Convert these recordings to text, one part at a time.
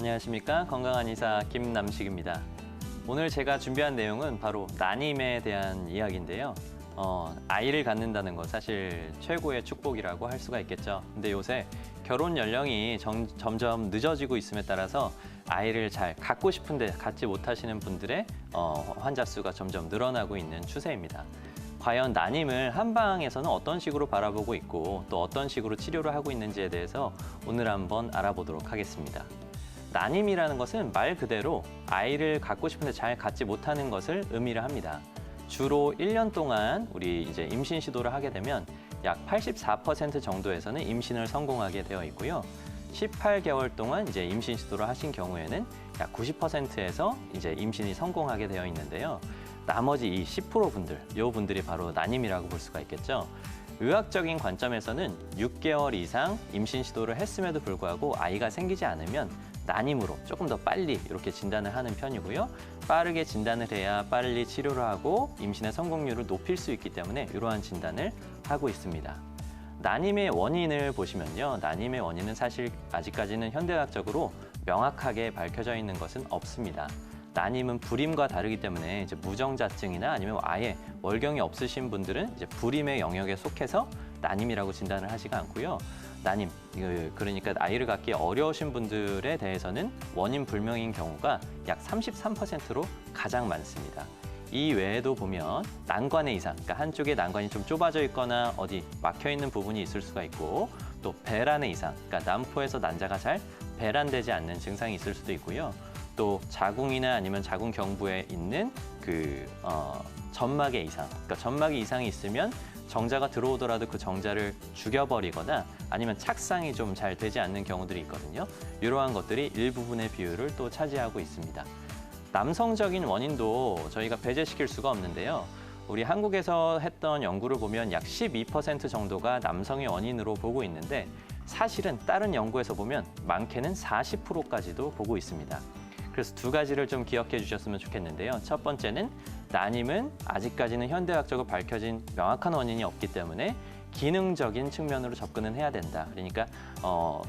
안녕하십니까 건강한 의사 김남식입니다. 오늘 제가 준비한 내용은 바로 난임에 대한 이야기인데요. 어, 아이를 갖는다는 것 사실 최고의 축복이라고 할 수가 있겠죠. 근데 요새 결혼 연령이 정- 점점 늦어지고 있음에 따라서 아이를 잘 갖고 싶은데 갖지 못하시는 분들의 어, 환자 수가 점점 늘어나고 있는 추세입니다. 과연 난임을 한방에서는 어떤 식으로 바라보고 있고 또 어떤 식으로 치료를 하고 있는지에 대해서 오늘 한번 알아보도록 하겠습니다. 난임이라는 것은 말 그대로 아이를 갖고 싶은데 잘 갖지 못하는 것을 의미를 합니다. 주로 1년 동안 우리 이제 임신 시도를 하게 되면 약 84% 정도에서는 임신을 성공하게 되어 있고요. 18개월 동안 이제 임신 시도를 하신 경우에는 약 90%에서 이제 임신이 성공하게 되어 있는데요. 나머지 이 10% 분들, 요 분들이 바로 난임이라고 볼 수가 있겠죠. 의학적인 관점에서는 6개월 이상 임신 시도를 했음에도 불구하고 아이가 생기지 않으면 난임으로 조금 더 빨리 이렇게 진단을 하는 편이고요. 빠르게 진단을 해야 빨리 치료를 하고 임신의 성공률을 높일 수 있기 때문에 이러한 진단을 하고 있습니다. 난임의 원인을 보시면요. 난임의 원인은 사실 아직까지는 현대학적으로 명확하게 밝혀져 있는 것은 없습니다. 난임은 불임과 다르기 때문에 이제 무정자증이나 아니면 아예 월경이 없으신 분들은 이제 불임의 영역에 속해서 난임이라고 진단을 하지가 않고요. 난임, 그- 그러니까 아이를 갖기 어려우신 분들에 대해서는 원인 불명인 경우가 약 33%로 가장 많습니다. 이 외에도 보면 난관의 이상, 그러니까 한쪽에 난관이 좀 좁아져 있거나 어디 막혀 있는 부분이 있을 수가 있고 또 배란의 이상, 그러니까 난포에서 난자가 잘 배란되지 않는 증상이 있을 수도 있고요. 또 자궁이나 아니면 자궁 경부에 있는 그 어, 점막의 이상, 그러니까 점막의 이상이 있으면 정자가 들어오더라도 그 정자를 죽여버리거나 아니면 착상이 좀 잘 되지 않는 경우들이 있거든요. 이러한 것들이 일부분의 비율을 또 차지하고 있습니다. 남성적인 원인도 저희가 배제시킬 수가 없는데요. 우리 한국에서 했던 연구를 보면 약 12% 정도가 남성의 원인으로 보고 있는데 사실은 다른 연구에서 보면 많게는 40%까지도 보고 있습니다. 그래서 두 가지를 좀 기억해 주셨으면 좋겠는데요. 첫 번째는 난임은 아직까지는 현대학적으로 밝혀진 명확한 원인이 없기 때문에 기능적인 측면으로 접근은 해야 된다. 그러니까 어,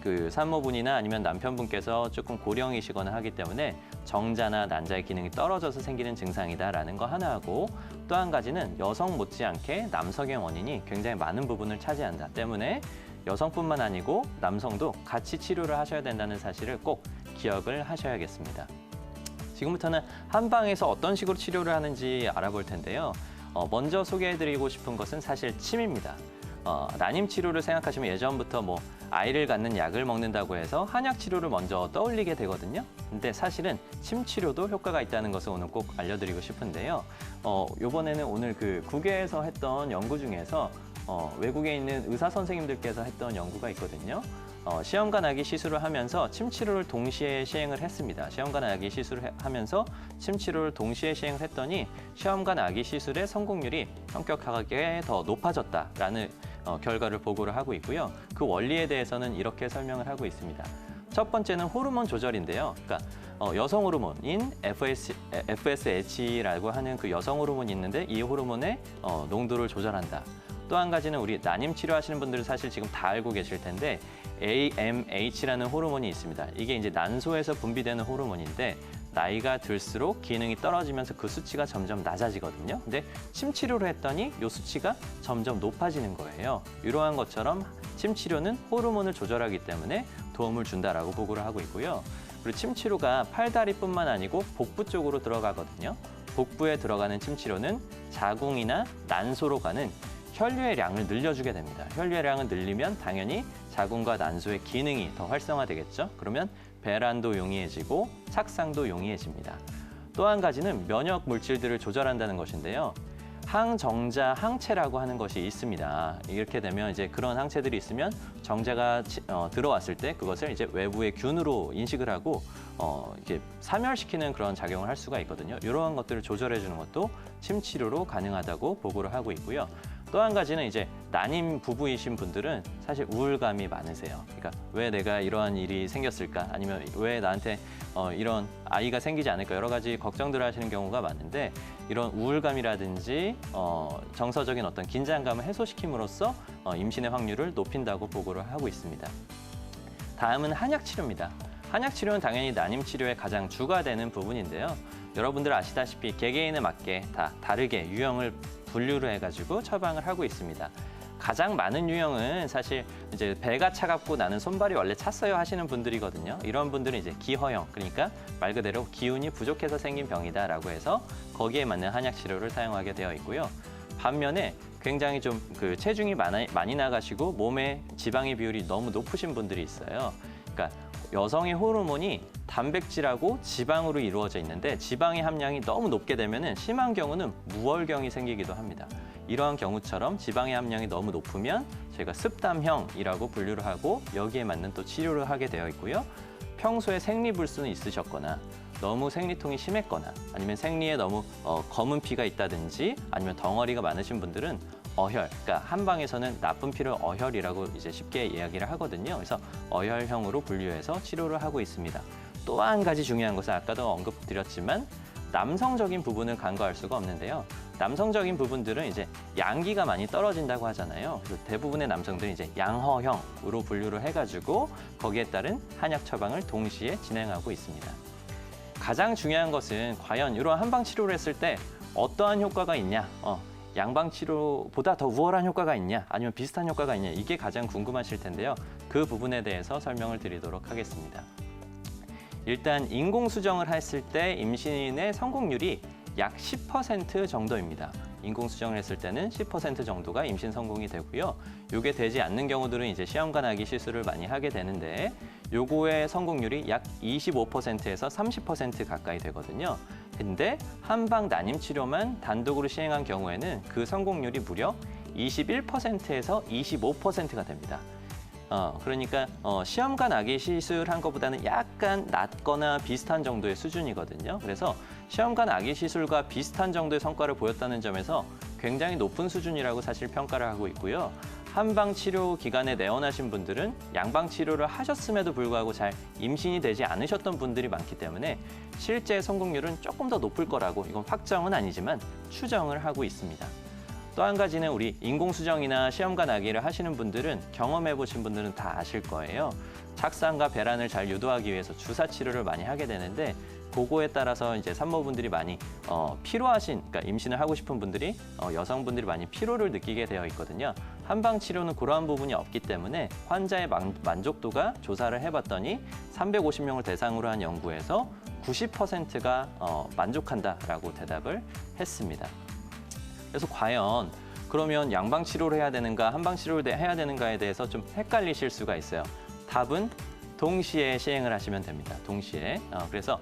그 산모분이나 아니면 남편분께서 조금 고령이시거나 하기 때문에 정자나 난자의 기능이 떨어져서 생기는 증상이다라는 거 하나하고 또 한 가지는 여성 못지않게 남성의 원인이 굉장히 많은 부분을 차지한다 때문에 여성뿐만 아니고 남성도 같이 치료를 하셔야 된다는 사실을 꼭 기억을 하셔야겠습니다. 지금부터는 한방에서 어떤 식으로 치료를 하는지 알아볼 텐데요. 어, 먼저 소개해드리고 싶은 것은 사실 침입니다. 어, 난임 치료를 생각하시면 예전부터 뭐 아이를 갖는 약을 먹는다고 해서 한약 치료를 먼저 떠올리게 되거든요. 근데 사실은 침 치료도 효과가 있다는 것을 오늘 꼭 알려드리고 싶은데요. 어, 이번에는 오늘 그 국외에서 했던 연구 중에서 어, 외국에 있는 의사 선생님들께서 했던 연구가 있거든요. 어, 시험관 아기 시술을 하면서 침 치료를 동시에 시행을 했습니다. 시험관 아기 시술을 해- 하면서 침 치료를 동시에 시행을 했더니 시험관 아기 시술의 성공률이 현격하게 더 높아졌다라는 어, 결과를 보고를 하고 있고요. 그 원리에 대해서는 이렇게 설명을 하고 있습니다. 첫 번째는 호르몬 조절인데요. 그러니까 어, 여성 호르몬인 FS, FSH라고 하는 그 여성 호르몬이 있는데 이 호르몬의 어, 농도를 조절한다. 또 한 가지는 우리 난임 치료하시는 분들은 사실 지금 다 알고 계실 텐데 AMH라는 호르몬이 있습니다. 이게 이제 난소에서 분비되는 호르몬인데 나이가 들수록 기능이 떨어지면서 그 수치가 점점 낮아지거든요. 근데 침 치료를 했더니 이 수치가 점점 높아지는 거예요. 이러한 것처럼 침 치료는 호르몬을 조절하기 때문에 도움을 준다라고 보고를 하고 있고요. 그리고 침 치료가 팔다리뿐만 아니고 복부 쪽으로 들어가거든요. 복부에 들어가는 침 치료는 자궁이나 난소로 가는 혈류의 양을 늘려주게 됩니다. 혈류의 양을 늘리면 당연히 자궁과 난소의 기능이 더 활성화되겠죠. 그러면 배란도 용이해지고 착상도 용이해집니다. 또 한 가지는 면역 물질들을 조절한다는 것인데요. 항정자 항체라고 하는 것이 있습니다. 이렇게 되면 이제 그런 항체들이 있으면 정자가 치- 어, 들어왔을 때 그것을 이제 외부의 균으로 인식을 하고 어, 이게 사멸시키는 그런 작용을 할 수가 있거든요. 이러한 것들을 조절해 주는 것도 침 치료로 가능하다고 보고를 하고 있고요. 또 한 가지는 이제 난임 부부이신 분들은 사실 우울감이 많으세요. 그러니까 왜 내가 이러한 일이 생겼을까? 아니면 왜 나한테 어, 이런 아이가 생기지 않을까? 여러 가지 걱정들을 하시는 경우가 많은데 이런 우울감이라든지 어, 정서적인 어떤 긴장감을 해소시킴으로써 어, 임신의 확률을 높인다고 보고를 하고 있습니다. 다음은 한약 치료입니다. 한약 치료는 당연히 난임 치료의 가장 주가 되는 부분인데요. 여러분들 아시다시피 개개인에 맞게 다 다르게 유형을 분류를 해가지고 처방을 하고 있습니다. 가장 많은 유형은 사실 이제 배가 차갑고 나는 손발이 원래 찼어요 하시는 분들이거든요. 이런 분들은 이제 기허형, 그러니까 말 그대로 기운이 부족해서 생긴 병이다라고 해서 거기에 맞는 한약 치료를 사용하게 되어 있고요. 반면에 굉장히 좀 그 체중이 많이, 많이 나가시고 몸에 지방의 비율이 너무 높으신 분들이 있어요. 그러니까 여성의 호르몬이 단백질하고 지방으로 이루어져 있는데 지방의 함량이 너무 높게 되면은 심한 경우는 무월경이 생기기도 합니다. 이러한 경우처럼 지방의 함량이 너무 높으면 저희가 습담형이라고 분류를 하고 여기에 맞는 또 치료를 하게 되어 있고요. 평소에 생리불순이 있으셨거나 너무 생리통이 심했거나 아니면 생리에 너무 어, 검은 피가 있다든지 아니면 덩어리가 많으신 분들은 어혈, 그러니까 한방에서는 나쁜 피를 어혈이라고 이제 쉽게 이야기를 하거든요. 그래서 어혈형으로 분류해서 치료를 하고 있습니다. 또 한 가지 중요한 것은 아까도 언급드렸지만 남성적인 부분을 간과할 수가 없는데요. 남성적인 부분들은 이제 양기가 많이 떨어진다고 하잖아요. 그래서 대부분의 남성들은 이제 양허형으로 분류를 해가지고 거기에 따른 한약 처방을 동시에 진행하고 있습니다. 가장 중요한 것은 과연 이런 한방 치료를 했을 때 어떠한 효과가 있냐, 어, 양방 치료보다 더 우월한 효과가 있냐, 아니면 비슷한 효과가 있냐, 이게 가장 궁금하실 텐데요. 그 부분에 대해서 설명을 드리도록 하겠습니다. 일단 인공 수정을 했을 때 임신의 성공률이 약 10% 정도입니다. 인공 수정을 했을 때는 10% 정도가 임신 성공이 되고요. 이게 되지 않는 경우들은 이제 시험관 아기 시술을 많이 하게 되는데 요거의 성공률이 약 25%에서 30% 가까이 되거든요. 근데 한방 난임 치료만 단독으로 시행한 경우에는 그 성공률이 무려 21%에서 25%가 됩니다. 어, 그러니까 어, 시험관 아기 시술한 것보다는 약간 낮거나 비슷한 정도의 수준이거든요. 그래서 시험관 아기 시술과 비슷한 정도의 성과를 보였다는 점에서 굉장히 높은 수준이라고 사실 평가를 하고 있고요. 한방 치료 기간에 내원하신 분들은 양방 치료를 하셨음에도 불구하고 잘 임신이 되지 않으셨던 분들이 많기 때문에 실제 성공률은 조금 더 높을 거라고 이건 확정은 아니지만 추정을 하고 있습니다. 또 한 가지는 우리 인공수정이나 시험관 아기를 하시는 분들은 경험해 보신 분들은 다 아실 거예요. 착상과 배란을 잘 유도하기 위해서 주사 치료를 많이 하게 되는데 그거에 따라서 이제 산모분들이 많이 어, 피로하신, 그러니까 임신을 하고 싶은 분들이 어, 여성분들이 많이 피로를 느끼게 되어 있거든요. 한방 치료는 그러한 부분이 없기 때문에 환자의 만, 만족도가 조사를 해봤더니 350명을 대상으로 한 연구에서 90%가 어, 만족한다라고 대답을 했습니다. 그래서 과연 그러면 양방 치료를 해야 되는가 한방 치료를 해야 되는가에 대해서 좀 헷갈리실 수가 있어요. 답은 동시에 시행을 하시면 됩니다. 동시에. 어, 그래서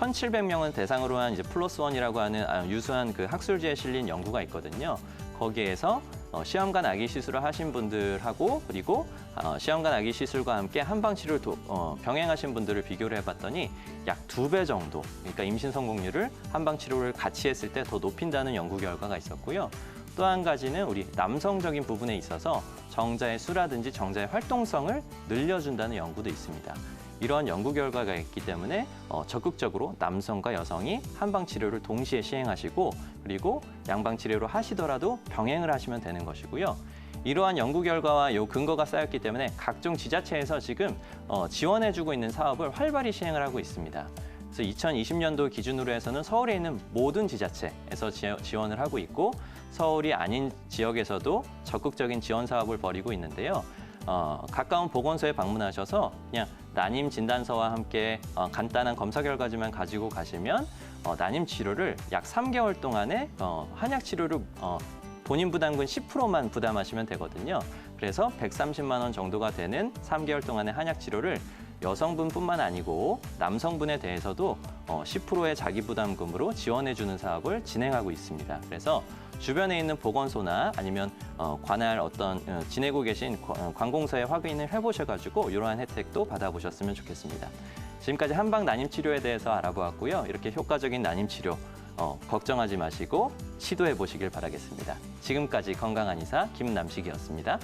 1,700명은 대상으로 한 이제 플러스 원이라고 하는 아, 유수한 그 학술지에 실린 연구가 있거든요. 거기에서 어, 시험관 아기 시술을 하신 분들하고 그리고 어, 시험관 아기 시술과 함께 한방 치료를 도, 어, 병행하신 분들을 비교를 해봤더니 약 두 배 정도, 그러니까 임신 성공률을 한방 치료를 같이 했을 때 더 높인다는 연구 결과가 있었고요. 또 한 가지는 우리 남성적인 부분에 있어서 정자의 수라든지 정자의 활동성을 늘려준다는 연구도 있습니다. 이러한 연구 결과가 있기 때문에 어, 적극적으로 남성과 여성이 한방 치료를 동시에 시행하시고 그리고 양방 치료를 하시더라도 병행을 하시면 되는 것이고요. 이러한 연구 결과와 요 근거가 쌓였기 때문에 각종 지자체에서 지금 어, 지원해주고 있는 사업을 활발히 시행을 하고 있습니다. 그래서 2020년도 기준으로 해서는 서울에 있는 모든 지자체에서 지- 지원을 하고 있고 서울이 아닌 지역에서도 적극적인 지원 사업을 벌이고 있는데요. 어, 가까운 보건소에 방문하셔서 그냥 난임 진단서와 함께 어, 간단한 검사 결과지만 가지고 가시면 어, 난임 치료를 약 3개월 동안에 어, 한약 치료를 어, 본인 부담금 10%만 부담하시면 되거든요. 그래서 130만 원 정도가 되는 3개월 동안의 한약 치료를 여성분뿐만 아니고 남성분에 대해서도 어, 10%의 자기 부담금으로 지원해 주는 사업을 진행하고 있습니다. 그래서 주변에 있는 보건소나 아니면 어, 관할 어떤 어, 지내고 계신 관- 어, 관공서에 확인을 해보셔가지고 이러한 혜택도 받아보셨으면 좋겠습니다. 지금까지 한방 난임 치료에 대해서 알아보았고요. 이렇게 효과적인 난임 치료 어, 걱정하지 마시고 시도해 보시길 바라겠습니다. 지금까지 건강한 의사 김남식이었습니다.